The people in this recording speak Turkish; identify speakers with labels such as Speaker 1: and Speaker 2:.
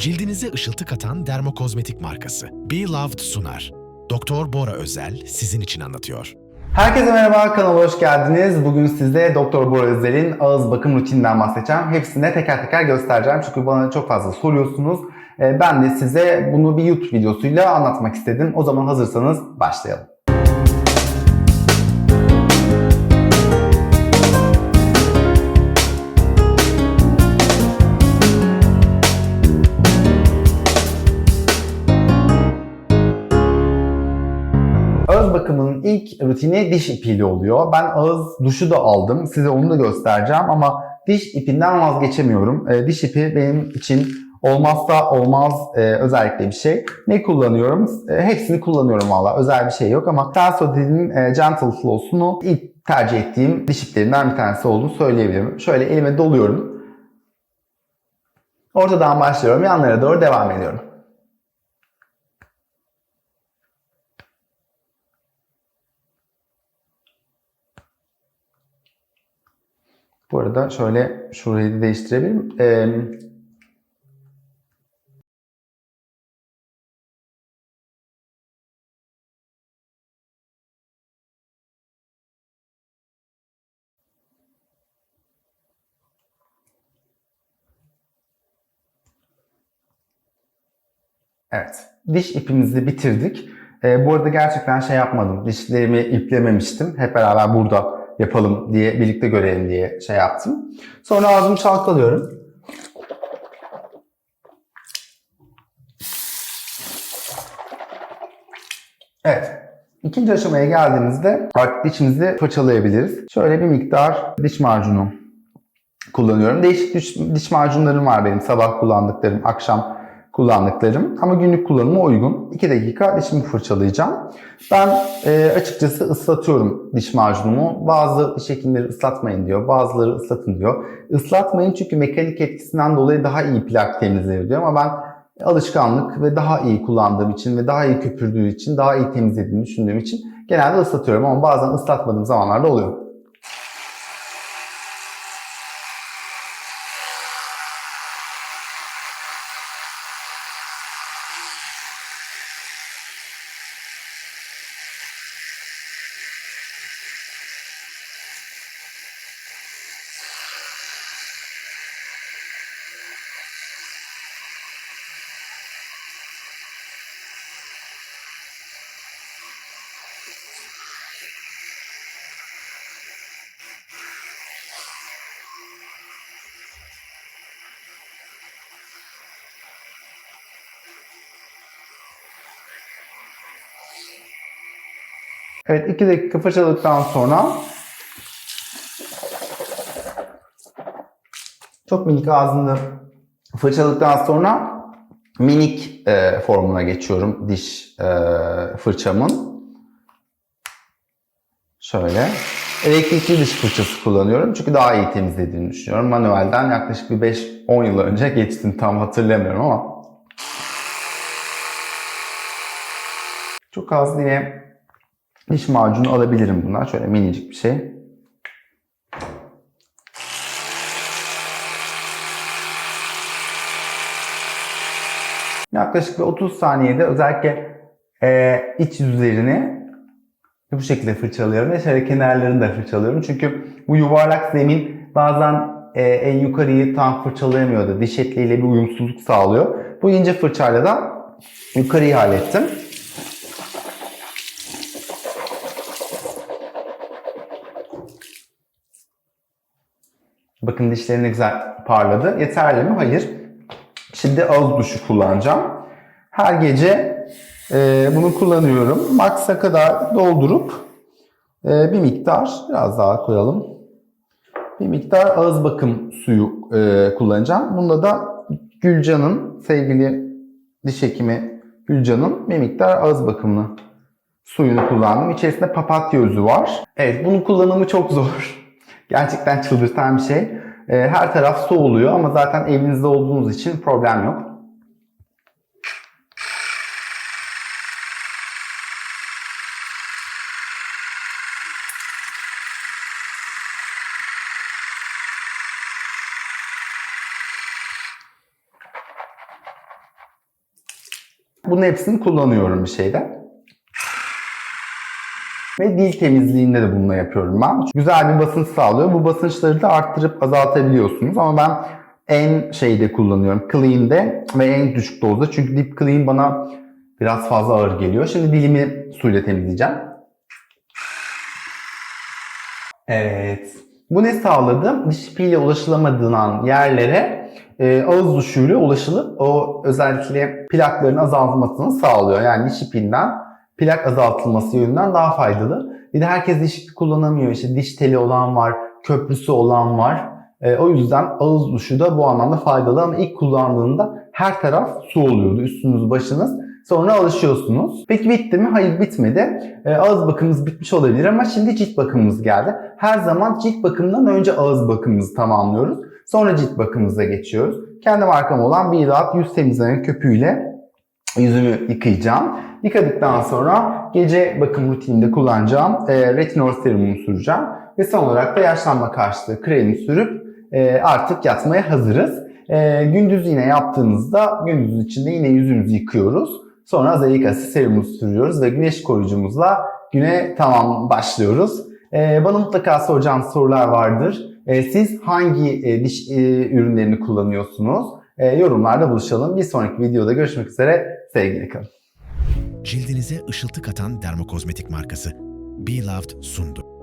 Speaker 1: Cildinize ışıltı katan dermokozmetik markası Be Loved sunar. Doktor Bora Özel sizin için anlatıyor.
Speaker 2: Herkese merhaba, kanala hoş geldiniz. Bugün size Doktor Bora Özel'in ağız bakım rutininden bahsedeceğim. Hepsini teker teker göstereceğim çünkü bana çok fazla soruyorsunuz. Ee, Ben de size bunu bir YouTube videosuyla anlatmak istedim. O zaman hazırsanız başlayalım. İlk rutini diş ipiyle oluyor. Ben ağız duşu da aldım. Size onu da göstereceğim ama diş ipinden vazgeçemiyorum. Ee, diş ipi benim için olmazsa olmaz e, özellikle bir şey. Ne kullanıyorum? E, hepsini kullanıyorum valla. Özel bir şey yok ama Sensodyne'in e, Gentle Floss'unu ilk tercih ettiğim diş iplerinden bir tanesi olduğunu söyleyebilirim. Şöyle elime doluyorum. Ortadan başlıyorum. Yanlara doğru devam ediyorum. Bu arada şöyle şurayı da değiştirebilirim. Ee, Evet. Diş ipimizi bitirdik. Ee, bu arada gerçekten şey yapmadım. Dişlerimi iplememiştim. Hep beraber burada yapalım diye, birlikte görelim diye şey yaptım. Sonra ağzımı çalkalıyorum. Evet. İkinci aşamaya geldiğimizde artık dişimizi fırçalayabiliriz. Şöyle bir miktar diş macunu kullanıyorum. Değişik diş, diş macunlarım var benim. Sabah kullandıklarım, akşam kullandıklarım. Ama günlük kullanıma uygun. 2 dakika dişimi fırçalayacağım. Ben e, açıkçası ıslatıyorum diş macunumu. Bazı diş hekimleri ıslatmayın diyor. Bazıları ıslatın diyor. Islatmayın çünkü mekanik etkisinden dolayı daha iyi plak temizler diyor. Ama ben alışkanlık ve daha iyi kullandığım için ve daha iyi köpürdüğü için, daha iyi temizlediğini düşündüğüm için genelde ıslatıyorum. Ama bazen ıslatmadığım zamanlarda oluyor. Evet 2 dakika fırçaladıktan sonra çok minik ağzını fırçaladıktan sonra minik e, formuna geçiyorum diş e, fırçamın. Şöyle. Elektrikli diş fırçası kullanıyorum çünkü daha iyi temizlediğini düşünüyorum. Manuelden yaklaşık bir 5-10 yıl önce geçtim tam hatırlamıyorum ama. Çok az yine diş macunu alabilirim bundan. Şöyle minicik bir şey. Yaklaşık bir 30 saniyede özellikle e, iç yüzlerini bu şekilde fırçalıyorum ve şöyle kenarlarını da fırçalıyorum. Çünkü bu yuvarlak zemin bazen e, en yukarıyı tam fırçalayamıyordu. Diş etliyle bir uyumsuzluk sağlıyor. Bu ince fırçayla da yukarıyı hallettim. Bakın dişlerim ne güzel parladı. Yeterli mi? Hayır. Şimdi ağız duşu kullanacağım. Her gece e, bunu kullanıyorum. Max'a kadar doldurup e, bir miktar biraz daha koyalım. Bir miktar ağız bakım suyu e, kullanacağım. Bunda da Gülcan'ın sevgili diş hekimi Gülcan'ın bir miktar ağız bakımını suyunu kullandım. İçerisinde papatya özü var. Evet bunun kullanımı çok zor. Gerçekten çıldırtan bir şey. Ee, Her taraf su oluyor ama zaten evinizde olduğunuz için problem yok. Bunun hepsini kullanıyorum bir şeyde. Ve dil temizliğinde de bununla yapıyorum ben. Güzel bir basınç sağlıyor. Bu basınçları da arttırıp azaltabiliyorsunuz. Ama ben en şeyde kullanıyorum. Clean'de ve en düşük dozda. Çünkü Deep Clean bana biraz fazla ağır geliyor. Şimdi dilimi suyla temizleyeceğim. Evet. Bu ne sağladı? Diş ipiyle ulaşılamadığın yerlere e, ağız duşuyla ulaşılıp o özellikle plakların azaltmasını sağlıyor. Yani diş ipinden plak azaltılması yönünden daha faydalı. Bir de herkes diş kullanamıyor. İşte diş teli olan var, köprüsü olan var. E, o yüzden ağız duşu da bu anlamda faydalı ama ilk kullandığında her taraf su oluyordu. Üstünüz, başınız. Sonra alışıyorsunuz. Peki bitti mi? Hayır bitmedi. E, ağız bakımımız bitmiş olabilir ama şimdi cilt bakımımız geldi. Her zaman cilt bakımından önce ağız bakımımızı tamamlıyoruz. Sonra cilt bakımımıza geçiyoruz. Kendi markam olan Bilat yüz temizleme köpüğüyle yüzümü yıkayacağım. Yıkadıktan sonra gece bakım rutininde kullanacağım e, retinol serumumu süreceğim. Ve son olarak da yaşlanma karşıtı kremi sürüp e, artık yatmaya hazırız. E, gündüz yine yaptığımızda gündüz içinde yine yüzümüzü yıkıyoruz. Sonra azelik asit serumumuzu sürüyoruz ve güneş koruyucumuzla güne tamam başlıyoruz. E, bana mutlaka soracağınız sorular vardır. E, siz hangi e, diş e, ürünlerini kullanıyorsunuz? E, yorumlarda buluşalım. Bir sonraki videoda görüşmek üzere. Sevgiyle kalın.
Speaker 1: Cildinize ışıltı katan dermokozmetik markası Be Loved sundu.